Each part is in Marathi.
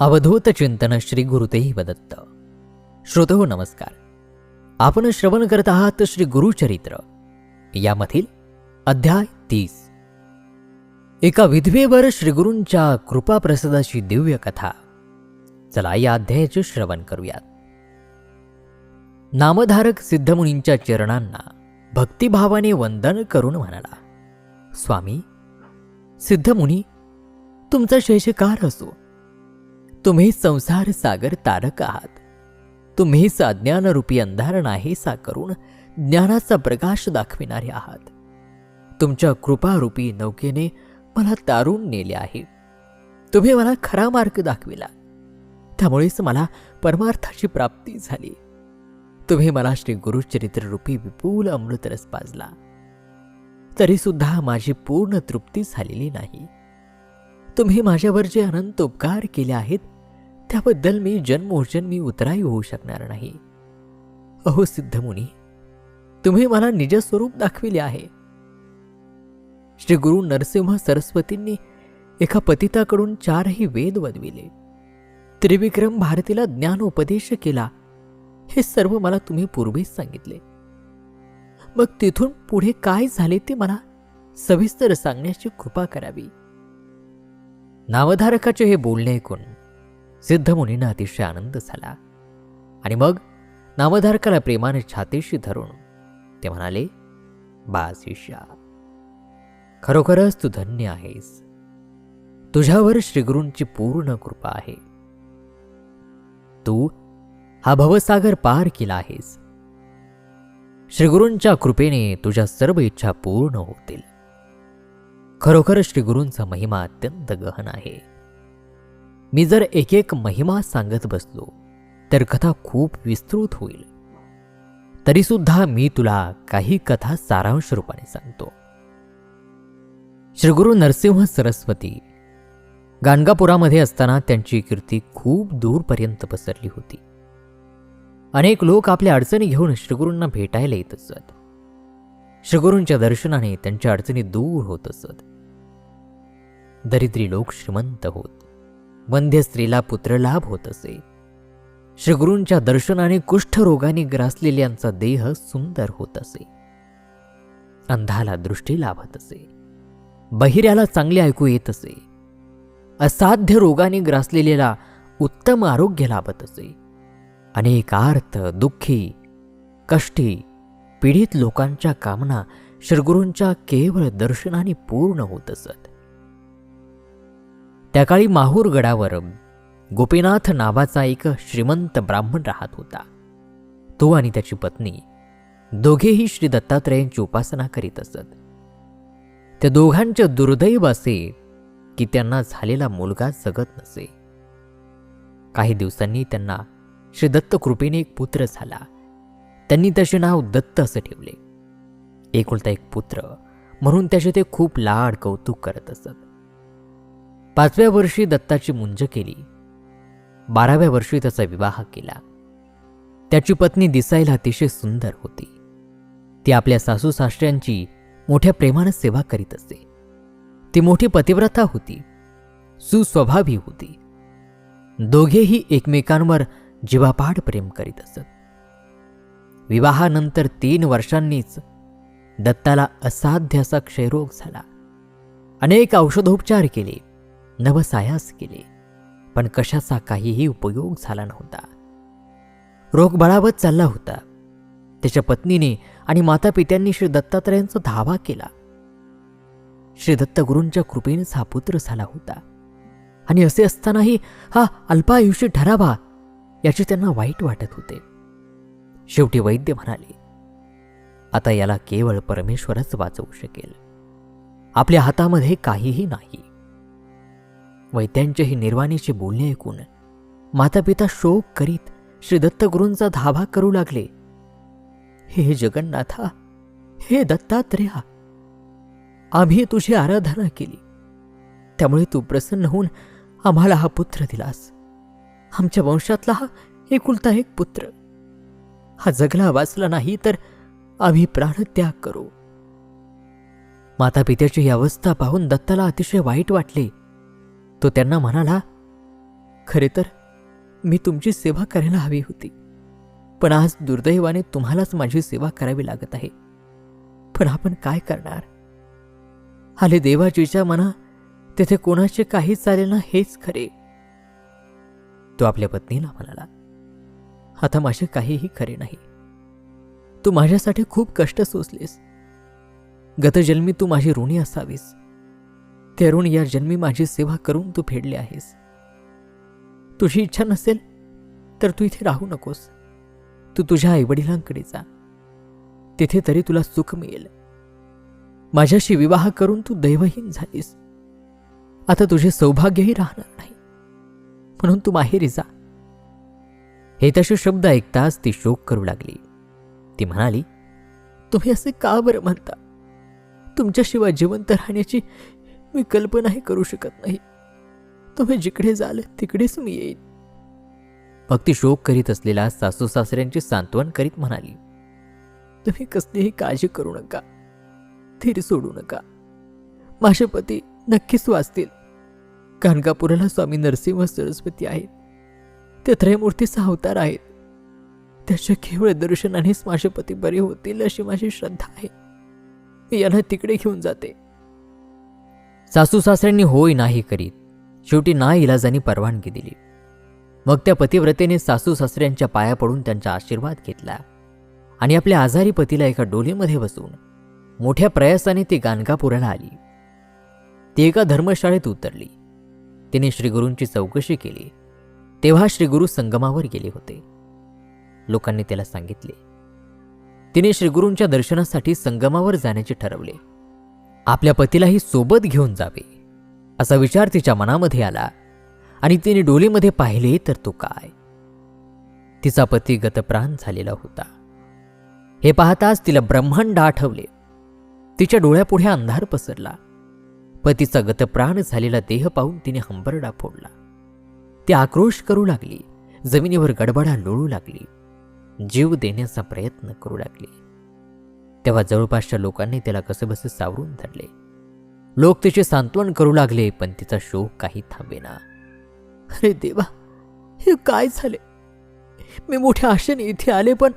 अवधूत चिंतन श्री गुरुदेव दत्त श्रोते हो नमस्कार. आपण श्रवण करत आहात श्री गुरुचरित्र यामधील अध्याय तीस. एका विधवेवर श्रीगुरूंच्या कृपाप्रसादाची दिव्य कथा. चला या अध्यायाचे श्रवण करूयात. नामधारक सिद्धमुनींच्या चरणांना भक्तिभावाने वंदन करून म्हणाला स्वामी सिद्धमुनी तुमचा शेषकार असो. तुम्ही संसार सागर तारक आहात. तुम्हीच अज्ञानरूपी अंधार नाहीसा करून ज्ञानाचा प्रकाश दाखविणारे आहात. तुमच्या कृपारूपी नौकेने मला तारून नेले आहे. तुम्ही मला खरा मार्ग दाखविला. त्यामुळेच मला परमार्थाची प्राप्ती झाली. तुम्ही मला श्री गुरुचरित्र रूपी विपुल अमृतरस पाजला. तरी सुद्धा माझी पूर्ण तृप्ती झालेली नाही. तुम्ही माझ्यावर जे अनंत उपकार केले आहेत त्याबद्दल मी जन्मोर्जन्मी उतराई होऊ शकणार नाही. अहो सिद्धमुनी तुम्ही मला निजस्वरूप दाखविले आहे. श्री गुरु नरसिंह सरस्वतींनी एका पतिताकडून चारही वेद वदविले. त्रिविक्रम भारतीला ज्ञानोपदेश केला हे सर्व मला तुम्ही पूर्वीच सांगितले. मग तिथून पुढे काय झाले ते मला सविस्तर सांगण्याची कृपा करावी. नामधारकाचे हे बोलणे ऐकून सिद्धमुनींना अतिशय आनंद झाला. आणि मग नामधारकाला प्रेमाने छातीशी धरून ते म्हणाले बा शिष्या खरोखरच तू धन्य आहेस. तुझ्यावर श्रीगुरूंची पूर्ण कृपा आहे. तू हा भवसागर पार केला आहेस. श्रीगुरूंच्या कृपेने तुझ्या सर्व इच्छा पूर्ण होतील. खरोखर श्रीगुरूंचा महिमा अत्यंत गहन आहे. मी जर एक एक महिमा सांगत बसलो तर कथा खूप विस्तृत होईल. तरीसुद्धा मी तुला काही कथा सारांश रूपाने सांगतो. श्रीगुरु नरसिंह सरस्वती गाणगापुरामध्ये असताना त्यांची कीर्ती खूप दूरपर्यंत पसरली होती. अनेक लोक आपल्या अडचणी घेऊन श्रीगुरूंना भेटायला येत असत. श्रीगुरूंच्या दर्शनाने त्यांच्या अडचणी दूर होत असत. दरिद्री लोक श्रीमंत होत. वंध्य स्त्रीला पुत्रलाभ होत असे. श्रीगुरूंच्या दर्शनाने कुष्ठरोगाने ग्रासलेल्यांचा देह सुंदर होत असे. अंधाला दृष्टी लाभत असे. बहिऱ्याला चांगले ऐकू येत असे. असाध्य रोगाने ग्रासलेल्याला उत्तम आरोग्य लाभत असे. अनेकार्थ दुःखी कष्टी पीडित लोकांच्या कामना श्रीगुरूंच्या केवळ दर्शनाने पूर्ण होत असत. त्या काळी माहूर गडावर गोपीनाथ नावाचा एक श्रीमंत ब्राह्मण राहत होता. तो आणि त्याची पत्नी दोघेही श्री दत्तात्रयांची उपासना करीत असत. त्या दोघांचे दुर्दैव असे की त्यांना झालेला मुलगा जगत नसे. काही दिवसांनी त्यांना श्री दत्त कृपेने एक पुत्र झाला. त्यांनी त्याचे नाव दत्त असं ठेवले. एकुलता एक पुत्र म्हणून त्याचे ते खूप लाड कौतुक करत असत. पाचव्या वर्षी दत्ताची मुंज केली. बाराव्या वर्षी त्याचा विवाह केला. त्याची पत्नी दिसायला अतिशय सुंदर होती. ती आपल्या सासू सासऱ्यांची मोठ्या प्रेमानं सेवा करीत असे. ती मोठी पतिव्रता होती. सुस्वभावी होती. दोघेही एकमेकांवर जीवापाड प्रेम करीत असत. विवाहानंतर तीन वर्षांनीच दत्ताला असाध्य असा क्षयरोग झाला. अनेक औषधोपचार केले नवसायास केले पण कशाचा काहीही उपयोग झाला नव्हता. रोग बळावत चालला होता. त्याच्या पत्नीने आणि माता पित्यांनी श्री दत्तात्रयांचा धावा केला. श्री दत्तगुरूंच्या कृपेनेच हा पुत्र झाला होता. आणि असे असतानाही हा अल्पायुष्य ठरावा याचे त्यांना वाईट वाटत होते. शेवटी वैद्य म्हणाले आता याला केवळ परमेश्वरच वाचवू शकेल. आपल्या हातामध्ये काहीही नाही. वैद्यांचे हे निर्वाणीचे बोलणे ऐकून मातापिता शोक करीत श्री दत्तगुरूंचा धावा करू लागले. हे जगन्नाथा हे दत्तात्रेया आम्ही तुझी आराधना केली. त्यामुळे तू प्रसन्न होऊन आम्हाला हा पुत्र दिलास. आमच्या वंशातला हा एकुलता एक पुत्र. हा जगला वाचला नाही तर आम्ही प्राणत्याग करू. माता पित्याची ही अवस्था पाहून दत्ताला अतिशय वाईट वाटले. तो त्यांना म्हणाला खरे तर मी तुमची सेवा करायला हवी होती पण आज दुर्दैवाने तुम्हालाच माझी सेवा करावी लागत आहे. पण आपण काय करणार? आले देवाजीच्या मना तेथे कोणाचे काही चालेल ना हेच खरे. तो आपल्या पत्नीला म्हणाला आता माझे काहीही खरे नाही. तू माझ्यासाठी खूप कष्ट सोसलीस. गतजन्मी तू माझी ऋणी असावीस. ते ऋण या जन्मी माझी सेवा करून तू फेडले आहेस. तुझी इच्छा नसेल तर तू इथे राहू नकोस. तू तुझ्या आईवडिलांकडे जा. तिथे तरी तुला सुख मिळेल. माझ्याशी विवाह करून तू दैवहीन झालीस. आता तुझे सौभाग्यही राहणार नाही. म्हणून तू माहेरी जा. हे तसे शब्द ऐकताच ती शोक करू लागली. ती म्हणाली तुम्ही असे का बरं म्हणता? तुमच्याशिवाय जिवंत राहण्याची मी कल्पनाही करू शकत नाही. तुम्ही जिकडे जाल तिकडेच मी येईन. मग ती शोक करीत असलेल्या सासू सासऱ्यांची सांत्वन करीत म्हणाली तुम्ही कसलीही काळजी करू नका. धीर सोडू नका. माझे पती नक्कीच वाचतील. कानकापुराला स्वामी नरसिंह सरस्वती आहेत. त्या त्रयमूर्तीचा अवतार आहेत. त्याच्या केवळ दर्शनानेच माझे पती बरे होतील अशी माझी श्रद्धा आहे. मी यांना तिकडे घेऊन जाते. सासू सासऱ्यांनी होय नाही करीत. शेवटी ना इलाजाने परवानगी दिली. मग त्या पतिव्रतेने सासू सासऱ्यांच्या पाया पडून त्यांचा आशीर्वाद घेतला. आणि आपल्या आजारी पतीला एका डोलीमध्ये बसून मोठ्या प्रयासाने ती गाणगापुराला आली. ती एका धर्मशाळेत उतरली. तिने श्रीगुरूंची चौकशी केली. तेव्हा श्रीगुरू संगमावर गेले होते. लोकांनी त्याला सांगितले तिने श्रीगुरूंच्या दर्शनासाठी संगमावर जाण्याचे ठरवले. आपल्या पतीलाही सोबत घेऊन जावे असा विचार तिच्या मनामध्ये आला आणि तिने डोलीमध्ये पाहिले तर तो काय? तिचा पती गतप्राण झालेला होता. हे पाहताच तिला ब्रह्मांड आठवले. तिच्या डोळ्यापुढे अंधार पसरला. पतीचा गतप्राण झालेला देह पाहून तिने हंबरडा फोडला. ती आक्रोश करू लागली. जमिनीवर गडबडा लोळू लागली. जीव देण्याचा प्रयत्न करू लागली. तेव्हा जवळपासच्या लोकांनी त्याला कसेबसे सावरून धरले. लोक तिचे सांत्वन करू लागले पण तिचा शोक काही थांबेना. अरे देवा हे काय झाले? मी मोठ्या आशेने इथे आले पण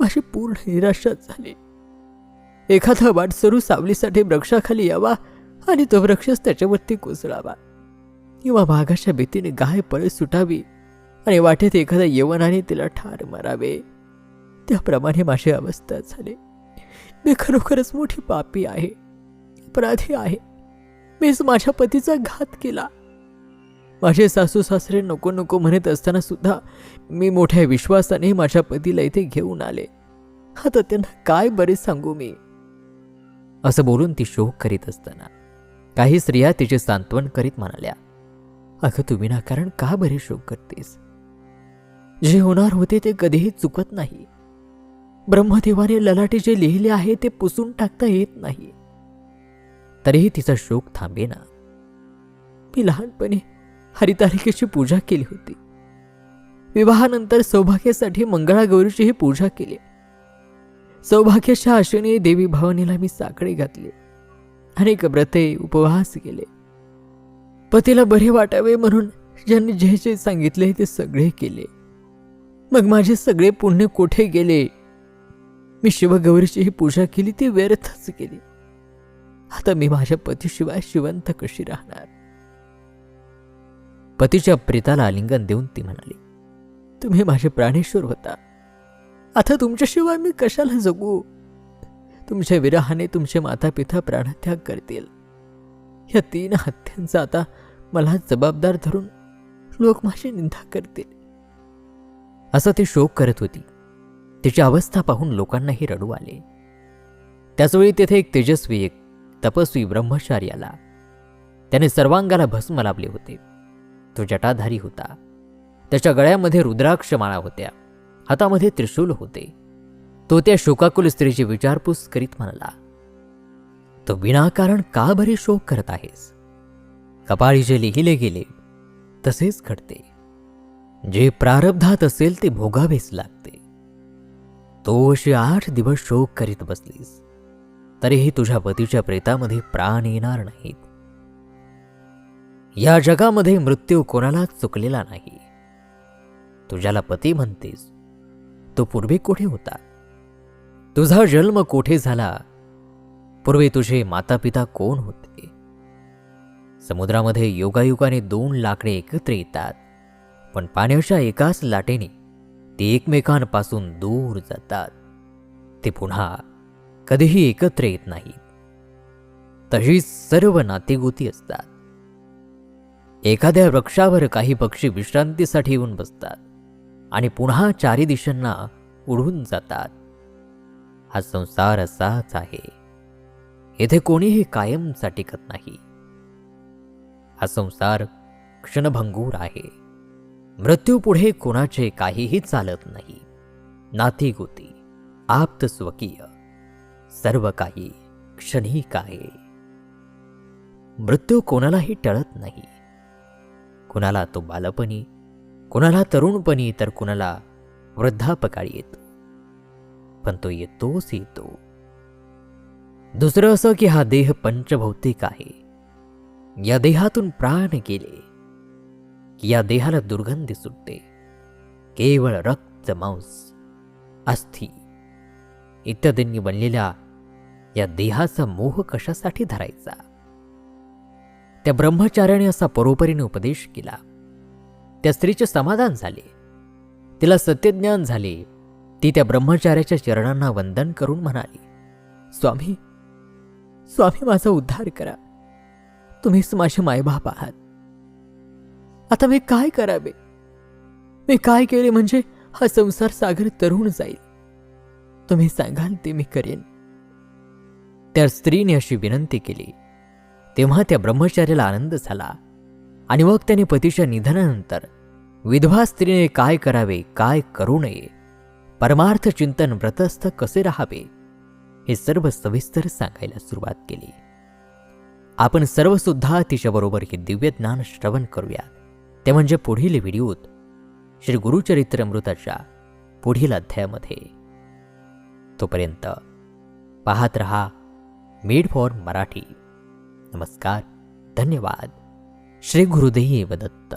माझी पूर्ण निराशा झाली. एखादा वाटसरू सावलीसाठी वृक्षाखाली यावा आणि तो वृक्षच त्याच्यावरती कोसळावा. किंवा वाघाच्या भीतीने गाय पळत सुटावी आणि वाटेत एखाद्या यवनाने तिला ठार मारावे. त्याप्रमाणे माझी अवस्था झाली. मी खरोखरच मोठी पापी आहे. अपराधी आहे. मीच माझ्या पतीचा घात केला. माझे सासू सासरे नको नको म्हणत असताना सुद्धा मी मोठ्या विश्वासाने माझ्या पतीला इथे घेऊन आले. आता त्यांना काय बरे सांगू मी? असं बोलून ती शोक करीत असताना काही स्त्रिया तिचे सांत्वन करीत म्हणाल्या अगं तुम्ही विनाकारण का बरे शोक करतेस? जे होणार होते ते कधीही चुकत नाही. ब्रह्मदेवाने ललाटे जे लिहिले आहे ते पुसून टाकता येत नाही. तरीही तिचा शोक थांबेना. मी लहानपणी हरितारिकेची पूजा केली होती. विवाहानंतर सौभाग्यासाठी मंगळागौरीचीही पूजा केली. सौभाग्याच्या आशेने देवी भवानीला मी साकडे घातले. अनेक व्रते उपवास केले. पतीला बरे वाटावे म्हणून ज्यांनी जे जे सांगितले ते सगळे केले. मग माझे सगळे पुण्य कोठे गेले? मी शिवगौरीची ही पूजा केली ती व्यर्थच केली. आता मी माझ्या पतीशिवाय शिवंत कशी राहणार? पतीच्या प्रेताला आलिंगन देऊन ती म्हणाली तुम्ही माझे प्राणेश्वर होता. आता तुमच्याशिवाय मी कशाला जगू? तुमच्या विरहाने तुमचे माता पिता प्राणत्याग करतील. या तीन हत्यांचा आता मला जबाबदार धरून लोक माझी निंदा करतील. असं ती शोक करत होती. तिची अवस्था पाहून लोकांनाही रडू आले. त्याचवेळी तेथे एक तेजस्वी एक तपस्वी ब्रह्मचारी आला. त्याने सर्वांगाला भस्म लाभले होते. तो जटाधारी होता. त्याच्या गळ्यामध्ये रुद्राक्ष माळा होत्या. हातामध्ये त्रिशूल होते. तो त्या शोकाकुल स्त्रीची विचारपूस करीत म्हणाला तो विनाकारण का बरे शोक करत आहेस? कपाळी जे लिहिले गेले तसेच घडते. जे प्रारब्धात असेल ते भोगावेच लागते. तो अशी आठ दिवस शोक करीत बसलीस तरीही तुझ्या पतीच्या प्रेतामध्ये प्राण येणार नाहीत. या जगामध्ये मृत्यू कोणालाच चुकलेला नाही. तुझ्याला पती म्हणतेस तो पूर्वी कुठे होता? तुझा जन्म कोठे झाला? पूर्वी तुझे मातापिता कोण होते? समुद्रामध्ये योगायुगाने दोन लाकडे एकत्र येतात पण पाण्याच्या एकाच लाटेने ते एकमेकांपासून दूर जातात. ते पुन्हा कधीही एकत्र येत नाहीत. तशीच सर्व नातेगोती असतात. एखाद्या वृक्षावर काही पक्षी विश्रांतीसाठी येऊन बसतात आणि पुन्हा चारी दिशांना उडून जातात. हा संसार असाच आहे. येथे कोणीही कायमचा टिकत नाही. हा संसार क्षणभंगूर आहे. मृत्यू पुढे कोणाचे काहीही चालत नाही. नाती गोती आप्त स्वकीय सर्व काही क्षणी काय मृत्यू कोणालाही टळत नाही. कुणाला तो बालपणी कुणाला तरुणपणी तर कुणाला वृद्धापकाळी येतो. पण तो येतोच येतो. दुसरं असं की हा देह पंचभौतिक आहे. या देहातून प्राण गेले की या देहाला दुर्गंधी सुटते. केवळ रक्त मांस अस्थि इत्यादींनी बनलेल्या या देहाचा मोह कशासाठी धरायचा? त्या ब्रह्मचार्याने असा परोपरीने उपदेश केला. त्या स्त्रीचे समाधान झाले. तिला सत्यज्ञान झाले. ती त्या ब्रह्मचार्याच्या चरणांना वंदन करून म्हणाली स्वामी स्वामी माझा उद्धार करा. तुम्हीच माझे मायबाप आहात. आता मी काय करावे? मी काय केले म्हणजे हा संसार सागर तरुण जाईल. तुम्ही सांगाल ते मी करेन. त्या स्त्रीने अशी विनंती केली. तेव्हा त्या ब्रह्मचार्याला आनंद झाला. आणि मग त्याने पतीच्या निधनानंतर विधवा स्त्रीने काय करावे काय करू नये? परमार्थ चिंतन व्रतस्थ कसे राहावे? हे सर्व सविस्तर सांगायला सुरुवात केली. आपण सर्वसुद्धा तिच्याबरोबर हे दिव्य ज्ञान श्रवण करूया. ते म्हणजे पुढील व्हिडिओत श्री गुरुचरित्रमृताच्या पुढील अध्यायामध्ये. तोपर्यंत पाहत रहा मेड फॉर मराठी. नमस्कार धन्यवाद. श्री गुरुदेव दत्त.